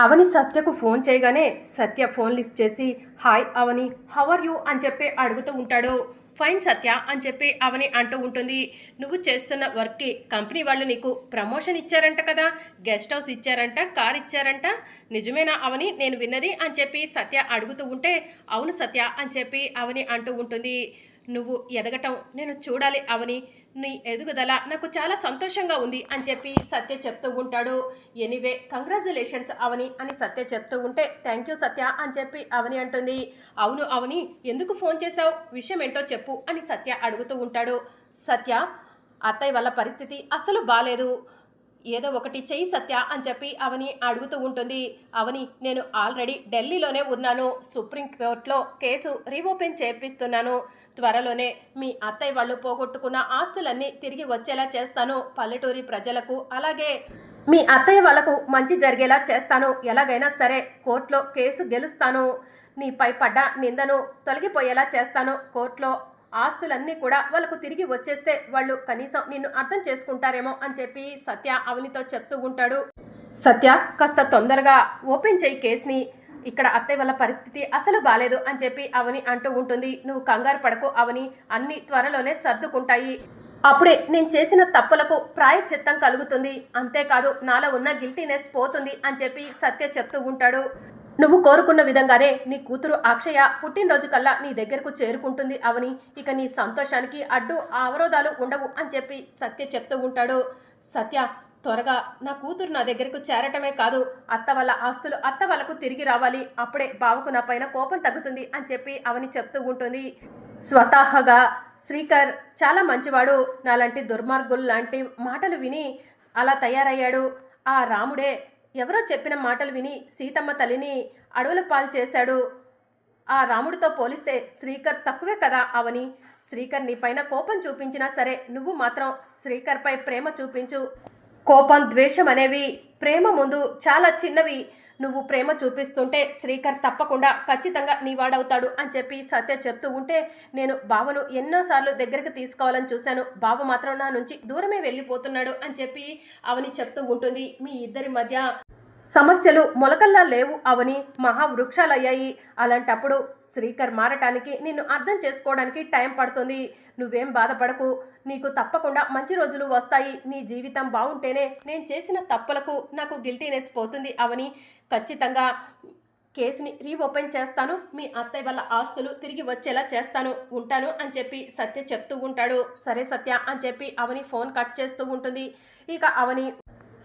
అవని సత్యకు ఫోన్ చేయగానే Satya phone lift చేసి hi Avani how are you? అని చెప్పి అడుగుతూ ఉంటాడు. ఫైన్ సత్య అని చెప్పి అవని అంటూ ఉంటుంది. నువ్వు చేస్తున్న వర్క్కి కంపెనీ వాళ్ళు నీకు ప్రమోషన్ ఇచ్చారంట కదా గెస్ట్ హౌస్ ఇచ్చారంట కార్ ఇచ్చారంట. నిజమేనా అవని? నేను విన్నది అని చెప్పి సత్య అడుగుతూ ఉంటే అవును సత్య అని చెప్పి అవని అంటూ ఉంటుంది. నువ్వు ఎదగటం నేను చూడాలి అవని. నీ ఎదుగుదల నాకు చాలా సంతోషంగా ఉంది అని చెప్పి సత్య చెప్తూ ఉంటాడు. ఎనీవే కంగ్రాచులేషన్స్ అవని అని సత్య చెప్తూ ఉంటే థ్యాంక్ యూ సత్య అని చెప్పి అవని అంటుంది. అవును అవని ఎందుకు ఫోన్ చేశావు? విషయం ఏంటో చెప్పు అని సత్య అడుగుతూ ఉంటాడు. సత్య అత్తయ్య వల్ల పరిస్థితి అసలు బాలేదు. ఏదో ఒకటి చెయ్యి సత్య అని చెప్పి అవని అడుగుతూ ఉంటుంది. అవని నేను ఆల్రెడీ ఢిల్లీలోనే ఉన్నాను. సుప్రీంకోర్టులో కేసు రీఓపెన్ చేపిస్తున్నాను. త్వరలోనే మీ అత్తయ్య వాళ్ళు పోగొట్టుకున్న ఆస్తులన్నీ తిరిగి వచ్చేలా చేస్తాను. పల్లెటూరి ప్రజలకు అలాగే మీ అత్తయ్య వాళ్ళకు మంచి జరిగేలా చేస్తాను. ఎలాగైనా సరే కోర్టులో కేసు గెలుస్తాను. నీపై పడ్డ నిందను తొలగిపోయేలా చేస్తాను. కోర్టులో ఆస్తులన్నీ కూడా వాళ్ళకు తిరిగి వచ్చేస్తే వాళ్ళు కనీసం నిన్ను అర్థం చేసుకుంటారేమో అని చెప్పి సత్య అవనితో చెప్తూ ఉంటాడు. సత్య కాస్త తొందరగా ఓపెన్ చేయి కేసుని. ఇక్కడ అత్తయ్య వాళ్ళ పరిస్థితి అసలు బాలేదు అని చెప్పి అవని అంటూ ఉంటుంది. నువ్వు కంగారు పడకు అవని అన్ని త్వరలోనే సర్దుకుంటాయి. అప్పుడే నేను చేసిన తప్పులకు ప్రాయశ్చిత్తం కలుగుతుంది. అంతేకాదు నాలో ఉన్న గిల్టీనెస్ పోతుంది అని చెప్పి సత్య చెప్తూ ఉంటాడు. నువ్వు కోరుకున్న విధంగానే నీ కూతురు అక్షయ పుట్టినరోజు కల్లా నీ దగ్గరకు చేరుకుంటుంది అవని. ఇక నీ సంతోషానికి అడ్డు అవరోధాలు ఉండవు అని చెప్పి సత్య చెప్తూ ఉంటాడు. సత్య త్వరగా నా కూతురు నా దగ్గరకు చేరటమే కాదు అత్త వాళ్ళ ఆస్తులు అత్త వాళ్ళకు తిరిగి రావాలి. అప్పుడే బావకు నా పైన కోపం తగ్గుతుంది అని చెప్పి అవని చెప్తూ ఉంటుంది. స్వతహాగా శ్రీకర్ చాలా మంచివాడు. నాలాంటి దుర్మార్గులు లాంటి మాటలు విని అలా తయారయ్యాడు. ఆ రాముడే ఎవరో చెప్పిన మాటలు విని సీతమ్మ తల్లిని అడవుల పాలు చేశాడు. ఆ రాముడితో పోలిస్తే శ్రీకర్ తక్కువే కదా అవని. శ్రీకర్ నీ పైన కోపం చూపించినా సరే నువ్వు మాత్రం శ్రీకర్పై ప్రేమ చూపించు. కోపం ద్వేషం అనేవి ప్రేమ ముందు చాలా చిన్నవి. నువ్వు ప్రేమ చూపిస్తుంటే శ్రీకర్ తప్పకుండా ఖచ్చితంగా నీ వాడవుతాడు అని చెప్పి సత్య చెప్తూ ఉంటే నేను బావను ఎన్నోసార్లు దగ్గరికి తీసుకోవాలని చూశాను. బావ మాత్రం నా నుంచి దూరమే వెళ్ళిపోతున్నాడు అని చెప్పి అవని చెప్తూ ఉంటుంది. మీ ఇద్దరి మధ్య సమస్యలు మొలకల్లా లేవు అవని. మహావృక్షాలయ్యాయి అలాంటప్పుడు శ్రీకర్ మారటానికి నిన్ను అర్థం చేసుకోవడానికి టైం పడుతుంది. నువ్వేం బాధపడకు. నీకు తప్పకుండా మంచి రోజులు వస్తాయి. నీ జీవితం బాగుంటేనే నేను చేసిన తప్పులకు నాకు గిల్టీనెస్ పోతుంది అవని. ఖచ్చితంగా కేసుని రీఓపెన్ చేస్తాను. మీ అత్తయ్య వల్ల ఆస్తులు తిరిగి వచ్చేలా చేస్తాను. ఉంటాను అని చెప్పి సత్య చెప్తూ ఉంటాడు. సరే సత్య అని చెప్పి అవని ఫోన్ కట్ చేస్తూ ఉంటుంది. ఇక అవని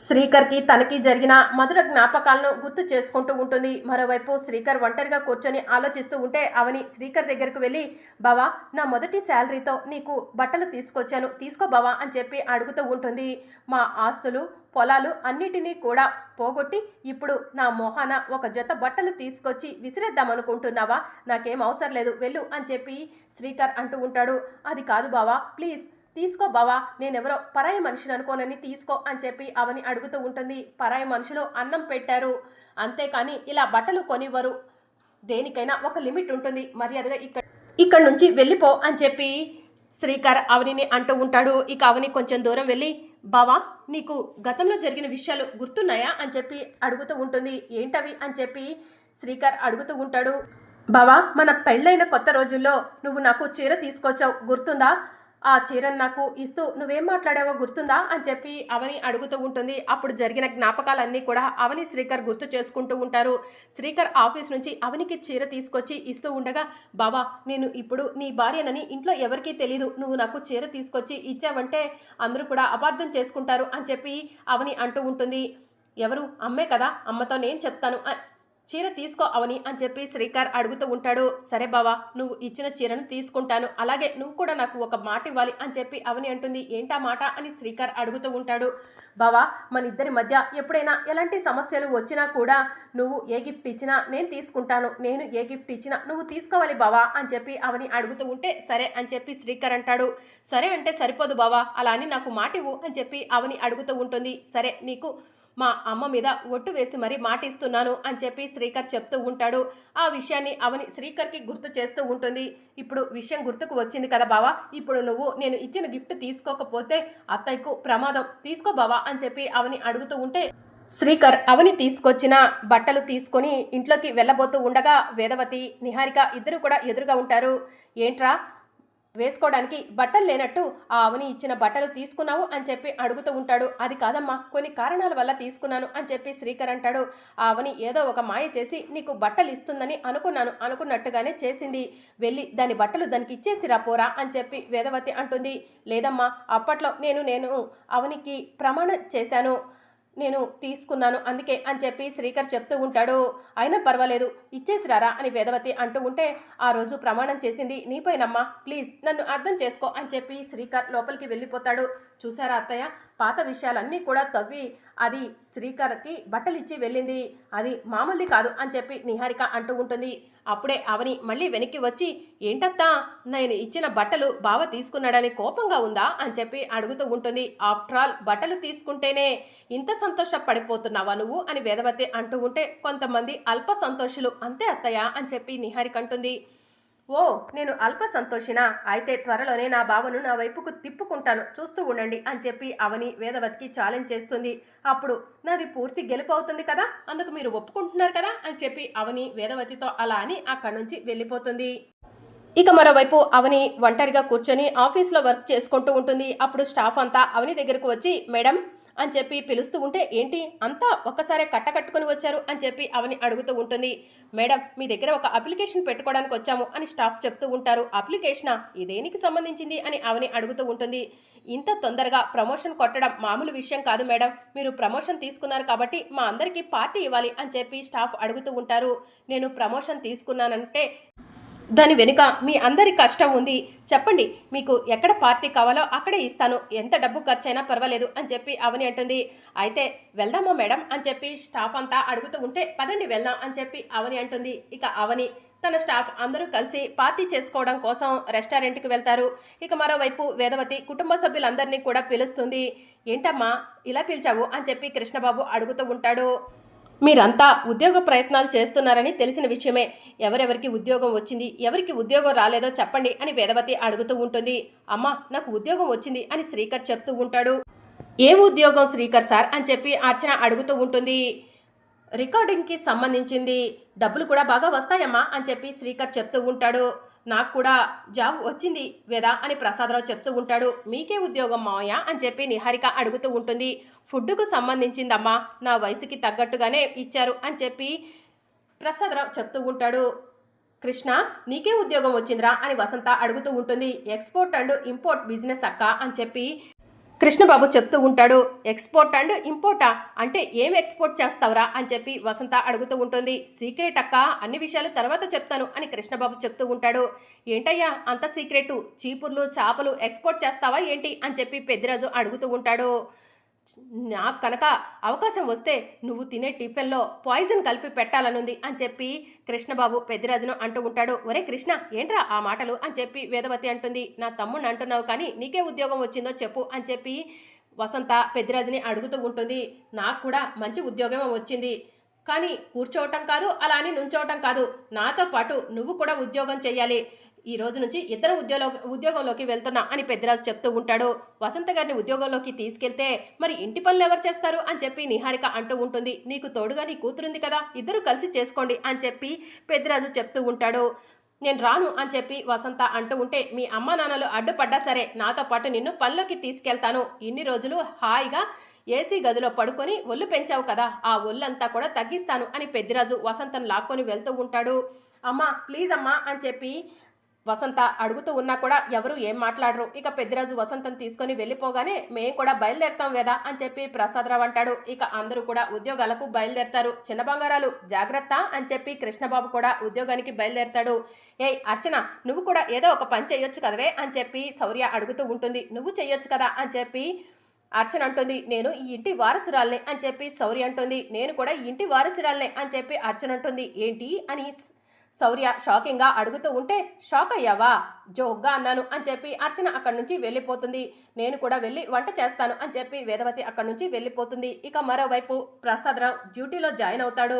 శ్రీకర్కి తనకి జరిగిన మధుర జ్ఞాపకాలను గుర్తు చేసుకుంటూ ఉంటుంది. మరోవైపు శ్రీకర్ ఒంటరిగా కూర్చొని ఆలోచిస్తూ ఉంటే అవని శ్రీకర్ దగ్గరకు వెళ్ళి బావా నా మొదటి శాలరీతో నీకు బట్టలు తీసుకొచ్చాను. తీసుకో బావా అని చెప్పి అడుగుతూ ఉంటుంది. మా ఆస్తులు పొలాలు అన్నిటినీ కూడా పోగొట్టి ఇప్పుడు నా మొహాన ఒక జత బట్టలు తీసుకొచ్చి విసిరేద్దామనుకుంటున్నావా నాకేం అవసరం లేదు. వెళ్ళు అని చెప్పి శ్రీకర్ అంటూ ఉంటాడు. అది కాదు బావా ప్లీజ్ తీసుకో బావా నేనెవరో పరాయి మనిషిని అనుకోనని తీసుకో అని చెప్పి అవని అడుగుతూ ఉంటుంది. పరాయి మనుషులు అన్నం పెట్టారు. అంతేకాని ఇలా బట్టలు కొనివ్వరు. దేనికైనా ఒక లిమిట్ ఉంటుంది. మర్యాదగా ఇక్కడ ఇక్కడ నుంచి వెళ్ళిపో అని చెప్పి శ్రీకర్ అవనిని అంటూ ఉంటాడు. ఇక అవని కొంచెం దూరం వెళ్ళి బావా నీకు గతంలో జరిగిన విషయాలు గుర్తున్నాయా? అని చెప్పి అడుగుతూ ఉంటుంది. ఏంటవి? అని చెప్పి శ్రీకర్ అడుగుతూ ఉంటాడు. బావా మన పెళ్ళైన కొత్త రోజుల్లో నువ్వు నాకు చీర తీసుకొచ్చావు. గుర్తుందా? ఆ చీరను నాకు ఇస్తూ నువ్వేం మాట్లాడావో గుర్తుందా అని చెప్పి అవని అడుగుతూ ఉంటుంది. అప్పుడు జరిగిన జ్ఞాపకాలన్నీ కూడా అవని శ్రీకర్ గుర్తు చేసుకుంటూ ఉంటారు. శ్రీకర్ ఆఫీస్ నుంచి అవనికి చీర తీసుకొచ్చి ఇస్తూ ఉండగా బావా నేను ఇప్పుడు నీ భార్యనని ఇంట్లో ఎవరికీ తెలీదు. నువ్వు నాకు చీర తీసుకొచ్చి ఇచ్చావంటే అందరూ కూడా అబద్ధం చేసుకుంటారు అని చెప్పి అవని అంటూ ఉంటుంది. ఎవరు? అమ్మే కదా. అమ్మతో నేను చెప్తాను. చీర తీసుకో అవని అని చెప్పి శ్రీకర్ అడుగుతూ ఉంటాడు. సరే బావా నువ్వు ఇచ్చిన చీరను తీసుకుంటాను. అలాగే నువ్వు కూడా నాకు ఒక మాట ఇవ్వాలి అని చెప్పి అవని అంటుంది. ఏంటా మాట అని శ్రీకర్ అడుగుతూ ఉంటాడు. బావా మన ఇద్దరి మధ్య ఎప్పుడైనా ఎలాంటి సమస్యలు వచ్చినా కూడా నువ్వు ఏ గిఫ్ట్ ఇచ్చినా నేను తీసుకుంటాను. నేను ఏ గిఫ్ట్ ఇచ్చినా నువ్వు తీసుకోవాలి బావా అని చెప్పి అవని అడుగుతూ ఉంటే సరే అని చెప్పి శ్రీకర్ అంటాడు. సరే అంటే సరిపోదు బావా అలా అని నాకు మాట ఇవ్వు అని చెప్పి అవని అడుగుతూ ఉంటుంది. సరే నీకు మా అమ్మ మీద ఒట్టు వేసి మరీ మాటిస్తున్నాను అని చెప్పి శ్రీకర్ చెప్తూ ఉంటాడు. ఆ విషయాన్ని అవని శ్రీకర్కి గుర్తు చేస్తూ ఉంటుంది. ఇప్పుడు విషయం గుర్తుకు వచ్చింది కదా బావా? ఇప్పుడు నువ్వు నేను ఇచ్చిన గిఫ్ట్ తీసుకోకపోతే అత్తయ్యకు ప్రమాదం. తీసుకో బావా అని చెప్పి అవని అడుగుతూ ఉంటే శ్రీకర్ అవని తీసుకొచ్చిన బట్టలు తీసుకొని ఇంట్లోకి వెళ్ళబోతూ ఉండగా వేదవతి నిహారిక ఇద్దరు కూడా ఎదురుగా ఉంటారు. ఏంట్రా? వేసుకోవడానికి బట్టలు లేనట్టు ఆ అవని ఇచ్చిన బట్టలు తీసుకున్నావు అని చెప్పి అడుగుతూ ఉంటాడు. అది కాదమ్మా కొన్ని కారణాల వల్ల తీసుకున్నాను అని చెప్పి శ్రీకర్ అంటాడు. ఆ అవని ఏదో ఒక మాయ చేసి నీకు బట్టలు ఇస్తుందని అనుకున్నాను అనుకున్నట్టుగానే చేసింది. వెళ్ళి దాని బట్టలు దానికి ఇచ్చేసిరా పోరా అని చెప్పి వేదవతి అంటుంది. లేదమ్మా అప్పట్లో నేను నేను అవనికి ప్రమాణం చేశాను. నేను తీసుకున్నాను అందుకే అని చెప్పి శ్రీకర్ చెప్తూ ఉంటాడు. అయినా పర్వాలేదు ఇచ్చేసిరారా అని వేదవతి అంటూ ఉంటే ఆ రోజు ప్రమాణం చేసింది నీపైనమ్మా ప్లీజ్ నన్ను అర్థం చేసుకో అని చెప్పి శ్రీకర్ లోపలికి వెళ్ళిపోతాడు. చూసారా అత్తయ్య? పాత విషయాలన్నీ కూడా తవ్వి అది శ్రీకర్కి బట్టలు ఇచ్చి వెళ్ళింది. అది మామూలుది కాదు అని చెప్పి నిహారిక అంటూ ఉంటుంది. అప్పుడే అవని మళ్ళీ వెనక్కి వచ్చి ఏంటత్తా? నేను ఇచ్చిన బట్టలు బావ తీసుకున్నాడని కోపంగా ఉందా? అని చెప్పి అడుగుతూ ఉంటుంది. ఆఫ్టర్ ఆల్ బట్టలు తీసుకుంటేనే ఇంత సంతోషపడిపోతున్నావా నువ్వు? అని వేదవతి అంటూ ఉంటే కొంతమంది అల్ప సంతోషులు అంతే అత్తయ్య అని చెప్పి నిహారిక అంటుంది. ఓ నేను అల్ప సంతోషిన? అయితే త్వరలోనే నా బావను నా వైపుకు తిప్పుకుంటాను. చూస్తూ ఉండండి అని చెప్పి అవని వేదవతికి ఛాలెంజ్ చేస్తుంది. అప్పుడు నాది పూర్తి గెలుపు అవుతుంది కదా? అందుకు మీరు ఒప్పుకుంటున్నారు కదా? అని చెప్పి అవని వేదవతితో అలా అని అక్కడి నుంచి వెళ్ళిపోతుంది. ఇక మరోవైపు అవని ఒంటరిగా కూర్చొని ఆఫీస్లో వర్క్ చేసుకుంటూ ఉంటుంది. అప్పుడు స్టాఫ్ అంతా అవని దగ్గరకు వచ్చి మేడం అని చెప్పి పిలుస్తూ ఉంటే ఏంటి? అంతా ఒక్కసారే కట్టకట్టుకుని వచ్చారు? అని చెప్పి అవని అడుగుతూ ఉంటుంది. మేడం మీ దగ్గర ఒక అప్లికేషన్ పెట్టుకోవడానికి వచ్చాము అని స్టాఫ్ చెప్తూ ఉంటారు. అప్లికేషనా? ఇదేనికి సంబంధించింది? అని అవని అడుగుతూ ఉంటుంది. ఇంత తొందరగా ప్రమోషన్ కొట్టడం మామూలు విషయం కాదు మేడం. మీరు ప్రమోషన్ తీసుకున్నారు కాబట్టి మా అందరికీ పార్టీ ఇవ్వాలి అని చెప్పి స్టాఫ్ అడుగుతూ ఉంటారు. నేను ప్రమోషన్ తీసుకున్నానంటే దాని వెనుక మీ అందరి కష్టం ఉంది. చెప్పండి మీకు ఎక్కడ పార్టీ కావాలో అక్కడే ఇస్తాను. ఎంత డబ్బు ఖర్చైనా పర్వాలేదు అని చెప్పి అవని అంటుంది. అయితే వెళ్దామా మేడం? అని చెప్పి స్టాఫ్ అంతా అడుగుతూ ఉంటే పదండి వెళ్దాం అని చెప్పి అవని అంటుంది. ఇక అవని తన స్టాఫ్ అందరూ కలిసి పార్టీ చేసుకోవడం కోసం రెస్టారెంట్కి వెళ్తారు. ఇక మరోవైపు వేదవతి కుటుంబ సభ్యులందరినీ కూడా పిలుస్తుంది. ఏంటమ్మా ఇలా పిలిచావు? అని చెప్పి కృష్ణబాబు అడుగుతూ ఉంటాడు. మీరంతా ఉద్యోగ ప్రయత్నాలు చేస్తున్నారని తెలిసిన విషయమే. ఎవరెవరికి ఉద్యోగం వచ్చింది ఎవరికి ఉద్యోగం రాలేదో చెప్పండి అని వేదవతి అడుగుతూ ఉంటుంది. అమ్మా నాకు ఉద్యోగం వచ్చింది అని శ్రీకర్ చెప్తూ ఉంటాడు. ఏ ఉద్యోగం శ్రీకర్ సార్ అని చెప్పి అర్చన అడుగుతూ ఉంటుంది. రికార్డింగ్కి సంబంధించింది డబ్బులు కూడా బాగా వస్తాయమ్మా అని చెప్పి శ్రీకర్ చెప్తూ ఉంటాడు. నాకు కూడా జాబ్ వచ్చింది వేదా అని ప్రసాదరావు చెప్తూ ఉంటాడు. మీకే ఉద్యోగం మావయ్య అని చెప్పి నిహారిక అడుగుతూ ఉంటుంది. ఫుడ్కు సంబంధించిందమ్మా నా వయసుకి తగ్గట్టుగానే ఇచ్చారు అని చెప్పి ప్రసాదరావు చెప్తూ ఉంటాడు. కృష్ణ నీకే ఉద్యోగం వచ్చిందిరా అని వసంత అడుగుతూ ఉంటుంది. ఎక్స్పోర్ట్ అండ్ ఇంపోర్ట్ బిజినెస్ అక్క అని చెప్పి కృష్ణబాబు చెప్తూ ఉంటాడు ఎక్స్పోర్ట్ అండ్ ఇంపోర్టా అంటే ఏం ఎక్స్పోర్ట్ చేస్తావురా? అని చెప్పి వసంత అడుగుతూ ఉంటుంది. సీక్రెట్ అక్క అన్ని విషయాలు తర్వాత చెప్తాను అని కృష్ణబాబు చెప్తూ ఉంటాడు. ఏంటయ్యా అంత సీక్రెట్ చీపుర్లు చేపలు ఎక్స్పోర్ట్ చేస్తావా ఏంటి? అని చెప్పి పెద్దిరాజు అడుగుతూ ఉంటాడు. నాకు కనుక అవకాశం వస్తే నువ్వు తినే టిఫిన్లో పాయిజన్ కలిపి పెట్టాలనుంది అని చెప్పి కృష్ణబాబు పెద్దిరాజును అంటూ ఉంటాడు. ఒరే కృష్ణ ఏంట్రా ఆ మాటలు అని చెప్పి వేదవతి అంటుంది. నా తమ్ముని అంటున్నావు కానీ నీకే ఉద్యోగం వచ్చిందో చెప్పు అని చెప్పి వసంత పెద్దిరాజుని అడుగుతూ ఉంటుంది. నాకు కూడా మంచి ఉద్యోగం వచ్చింది. కానీ కూర్చోవటం కాదు అలా అని నుంచోవటం కాదు. నాతో పాటు నువ్వు కూడా ఉద్యోగం చేయాలి ఈ రోజు నుంచి ఇద్దరు ఉద్యోగ ఉద్యోగంలోకి వెళ్తున్నా అని పెద్దరాజు చెప్తూ ఉంటాడు. వసంత గారిని ఉద్యోగంలోకి తీసుకెళ్తే మరి ఇంటి పనులు ఎవరు చేస్తారు అని చెప్పి నిహారిక అంటూ ఉంటుంది. నీకు తోడుగా నీ కూతురుంది కదా ఇద్దరు కలిసి చేసుకోండి అని చెప్పి పెద్దరాజు చెప్తూ ఉంటాడు. నేను రాను అని చెప్పి వసంత అంటూ ఉంటే మీ అమ్మ నాన్నలు అడ్డుపడ్డా సరే నాతో పాటు నిన్ను పనిలోకి తీసుకెళ్తాను. ఇన్ని రోజులు హాయిగా ఏసీ గదిలో పడుకొని ఒళ్ళు పెంచావు కదా ఆ ఒళ్ళంతా కూడా తగ్గిస్తాను అని పెద్దిరాజు వసంతను లాక్కొని వెళ్తూ ఉంటాడు. అమ్మా ప్లీజ్ అమ్మా అని చెప్పి వసంత అడుగుతూ ఉన్నా కూడా ఎవరు ఏం మాట్లాడరు. ఇక పెద్దిరాజు వసంతం తీసుకొని వెళ్ళిపోగానే మేం కూడా బయలుదేరుతాం వేదా అని చెప్పి ప్రసాదరావు అంటాడు. ఇక అందరూ కూడా ఉద్యోగాలకు బయలుదేరతారు. చిన్న బంగారాలు జాగ్రత్త అని చెప్పి కృష్ణబాబు కూడా ఉద్యోగానికి బయలుదేరతాడు. ఏయ్ అర్చన నువ్వు కూడా ఏదో ఒక పని చేయొచ్చు కదవే అని చెప్పి శౌర్య అడుగుతూ ఉంటుంది. నువ్వు చేయొచ్చు కదా అని చెప్పి అర్చన అంటుంది. నేను ఈ ఇంటి వారసురాల్ని అని చెప్పి శౌర్య అంటుంది. నేను కూడా ఈ ఇంటి వారసురాల్నే అని చెప్పి అర్చన అంటుంది. ఏంటి? అని శౌర్య షాకింగ్గా అడుగుతూ ఉంటే షాక్ అయ్యావా? జోక్గా అన్నాను అని చెప్పి అర్చన అక్కడి నుంచి వెళ్ళిపోతుంది. నేను కూడా వెళ్ళి వంట చేస్తాను అని చెప్పి వేదవతి అక్కడి నుంచి వెళ్ళిపోతుంది. ఇక మరోవైపు ప్రసాదరావు డ్యూటీలో జాయిన్ అవుతాడు.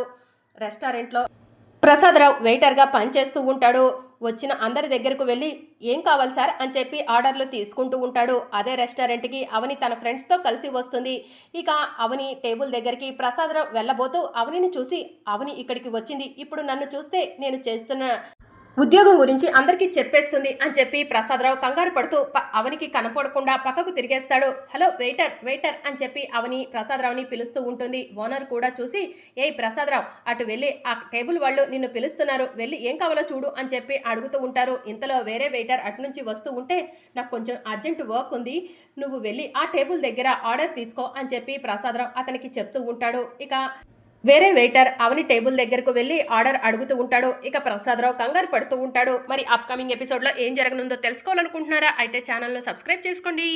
రెస్టారెంట్లో ప్రసాదరావు వెయిటర్గా పనిచేస్తూ ఉంటాడు. వచ్చిన అందరి దగ్గరకు వెళ్ళి ఏం కావాలి సార్? అని చెప్పి ఆర్డర్లు తీసుకుంటూ ఉంటాడు. అదే రెస్టారెంట్కి అవని తన ఫ్రెండ్స్తో కలిసి వస్తుంది. ఇక అవని టేబుల్ దగ్గరికి ప్రసాదరావు వెళ్ళబోతూ అవనిని చూసి అవని ఇక్కడికి వచ్చింది. ఇప్పుడు నన్ను చూస్తే నేను చేస్తున్న ఉద్యోగం గురించి అందరికీ చెప్పేస్తుంది అని చెప్పి ప్రసాదరావు కంగారు పడుతూ అవనికి కనపడకుండా పక్కకు తిరిగేస్తాడు. హలో వెయిటర్ వెయిటర్ అని చెప్పి అవని ప్రసాదరావుని పిలుస్తూ ఉంటుంది. ఓనర్ కూడా చూసి ఏ ప్రసాదరావు అటు వెళ్ళి ఆ టేబుల్ వాళ్ళు నిన్ను పిలుస్తున్నారు. వెళ్ళి ఏం కావాలో చూడు అని చెప్పి అడుగుతూ ఉంటారు. ఇంతలో వేరే వెయిటర్ అటు నుంచి వస్తూ ఉంటే నాకు కొంచెం అర్జెంట్ వర్క్ ఉంది. నువ్వు వెళ్ళి ఆ టేబుల్ దగ్గర ఆర్డర్ తీసుకో అని చెప్పి ప్రసాదరావు అతనికి చెప్తూ ఉంటాడు. ఇక వేరే వెయిటర్ అవని టేబుల్ దగ్గరకు వెళ్ళి ఆర్డర్ అడుగుతూ ఉంటాడు. ఇక ప్రసాదరావు కంగారు పడుతూ ఉంటాడు. మరి అప్కమింగ్ ఎపిసోడ్లో ఏం జరగనుందో తెలుసుకోవాలనుకుంటున్నారా? అయితే ఛానల్ను సబ్స్క్రైబ్ చేసుకోండి.